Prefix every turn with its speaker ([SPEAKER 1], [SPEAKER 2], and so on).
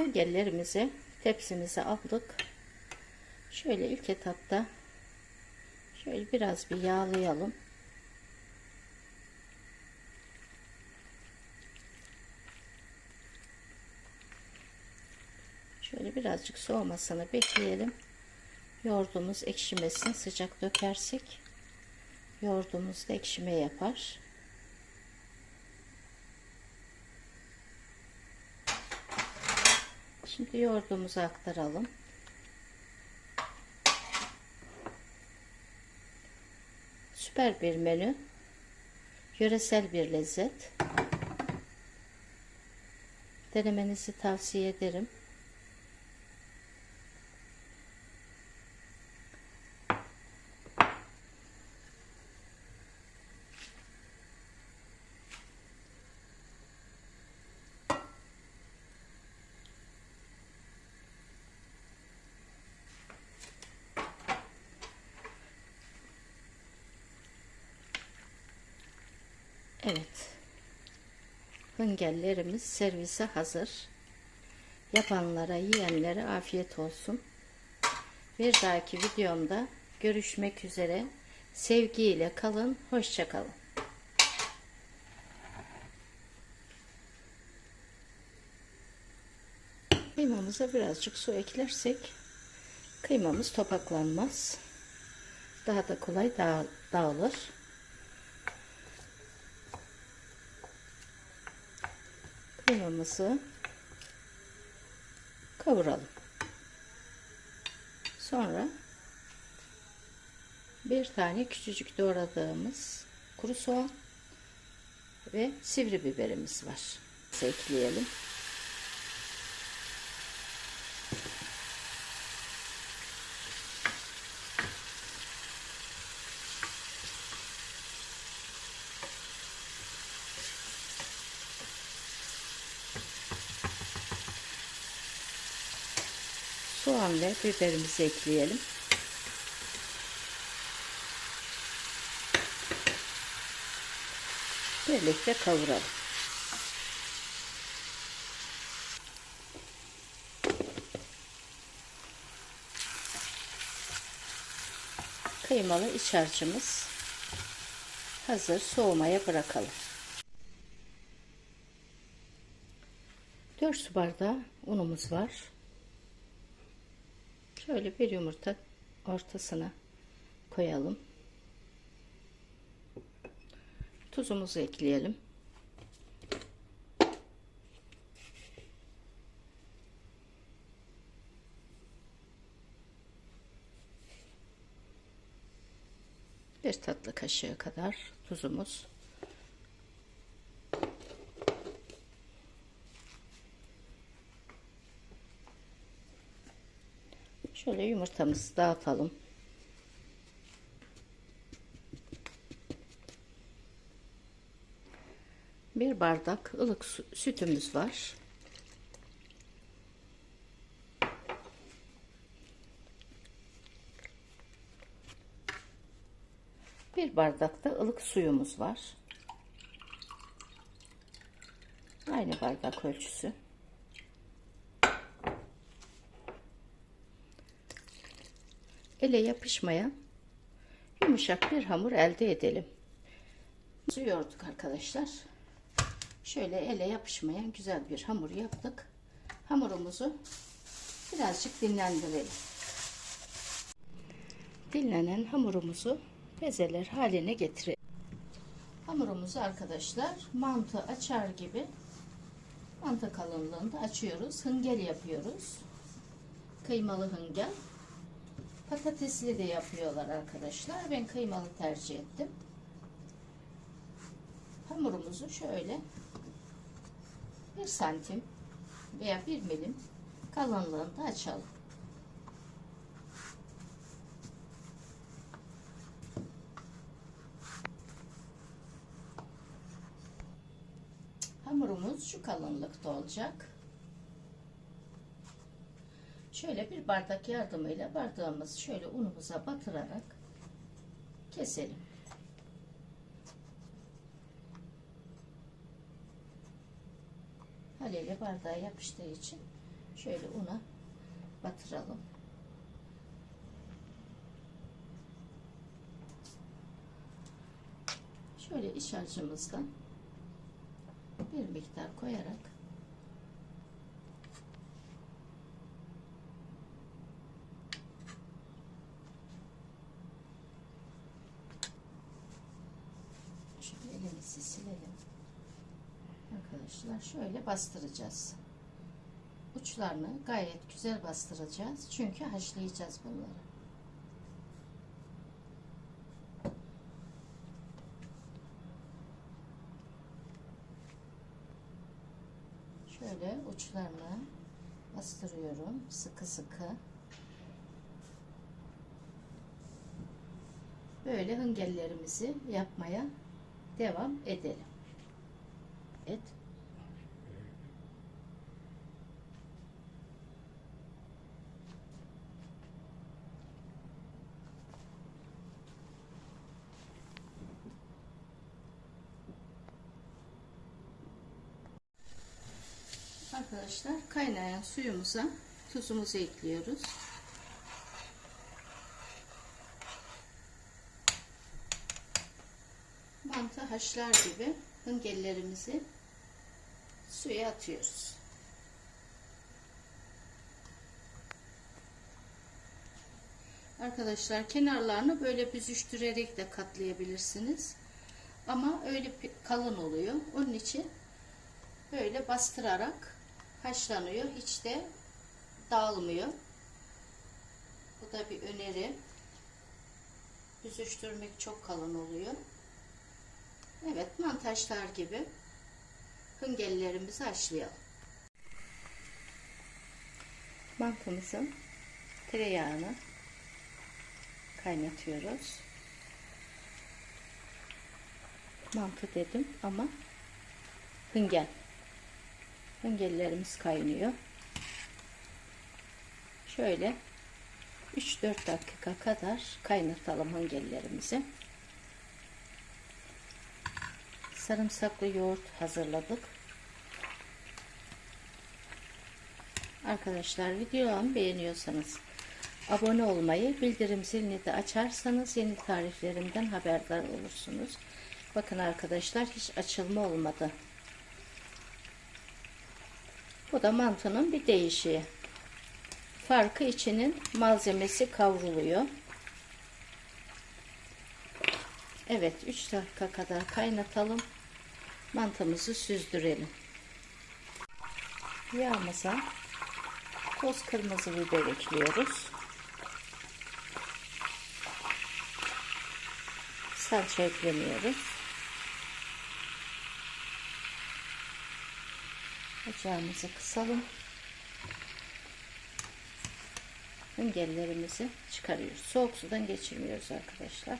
[SPEAKER 1] Hıngellerimizi tepsimize aldık. Şöyle ilk etapta şöyle biraz bir yağlayalım. Şöyle birazcık soğumasını bekleyelim. Yoğurdumuz ekşimesin. Sıcak dökersek yoğurdumuz da ekşime yapar. Şimdi yoğurdumuzu aktaralım. Süper bir menü. Yöresel bir lezzet. Denemenizi tavsiye ederim. Evet. Hıngellerimiz servise hazır. Yapanlara, yiyenlere afiyet olsun. Bir dahaki videomda görüşmek üzere. Sevgiyle kalın, hoşça kalın. Kıymamıza birazcık su eklersek kıymamız topaklanmaz. Daha da kolay dağ dağılır. Kıymamızı kavuralım. Sonra bir tane küçücük doğradığımız kuru soğan ve sivri biberimiz var. Ekleyelim. Soğan ve biberimizi ekleyelim. Birlikte kavuralım. Kıymalı iç harcımız hazır soğumaya bırakalım. 4 su bardağı unumuz var. Şöyle bir yumurta ortasına koyalım. Tuzumuzu ekleyelim. Bir tatlı kaşığı kadar tuzumuz. Şöyle yumurtamızı dağıtalım. Bir bardak ılık sütümüz var. Bir bardak da ılık suyumuz var. Aynı bardak ölçüsü. Ele yapışmayan yumuşak bir hamur elde edelim. Su yoğurduk arkadaşlar. Şöyle ele yapışmayan güzel bir hamur yaptık. Hamurumuzu birazcık dinlendirelim. Dinlenen hamurumuzu bezeler haline getirelim. Hamurumuzu arkadaşlar mantı açar gibi mantı kalınlığında açıyoruz. Hıngel yapıyoruz. Kıymalı hıngel. Patatesli de yapıyorlar arkadaşlar. Ben kıymalı tercih ettim. Hamurumuzu şöyle bir santim veya bir milim kalınlığında açalım. Hamurumuz şu kalınlıkta olacak. Şöyle bir bardak yardımıyla bardağımızı şöyle unumuza batırarak keselim. Haliyle bardağa yapıştığı için Şöyle una batıralım. Şöyle iç harcımızdan bir miktar koyarak elimizi silelim. Arkadaşlar şöyle bastıracağız. Uçlarını gayet güzel bastıracağız. Çünkü haşlayacağız bunları. Şöyle uçlarını bastırıyorum sıkı sıkı. Böyle hıngellerimizi yapmaya devam edelim. Evet. Arkadaşlar kaynayan suyumuza tuzumuzu ekliyoruz. Mantı haşlar gibi hıngellerimizi suya atıyoruz. Arkadaşlar kenarlarını böyle büzüştürerek de katlayabilirsiniz. Ama öyle kalın oluyor. Onun için böyle bastırarak haşlanıyor. Hiç de dağılmıyor. Bu da bir öneri. Büzüştürmek çok kalın oluyor. Evet mantaşlar gibi hıngellerimizi haşlayalım. Mantımızın tereyağını kaynatıyoruz. Mantı dedim ama hıngel. Hıngellerimiz kaynıyor. Şöyle 3-4 dakika kadar kaynatalım hıngellerimizi. Sarımsaklı yoğurt hazırladık. Arkadaşlar videomu beğeniyorsanız abone olmayı, bildirim zilini de açarsanız yeni tariflerimden haberdar olursunuz. Bakın arkadaşlar hiç açılma olmadı. Bu da mantının bir değişiği. Farkı içinin malzemesi kavruluyor. Evet 3 dakika kadar kaynatalım. Mantımızı süzdürelim. Yağımıza toz kırmızı biber ekliyoruz. Salça eklemiyoruz. Ocağımızı kısalım. Hıngellerimizi çıkarıyoruz. Soğuk sudan geçirmiyoruz arkadaşlar.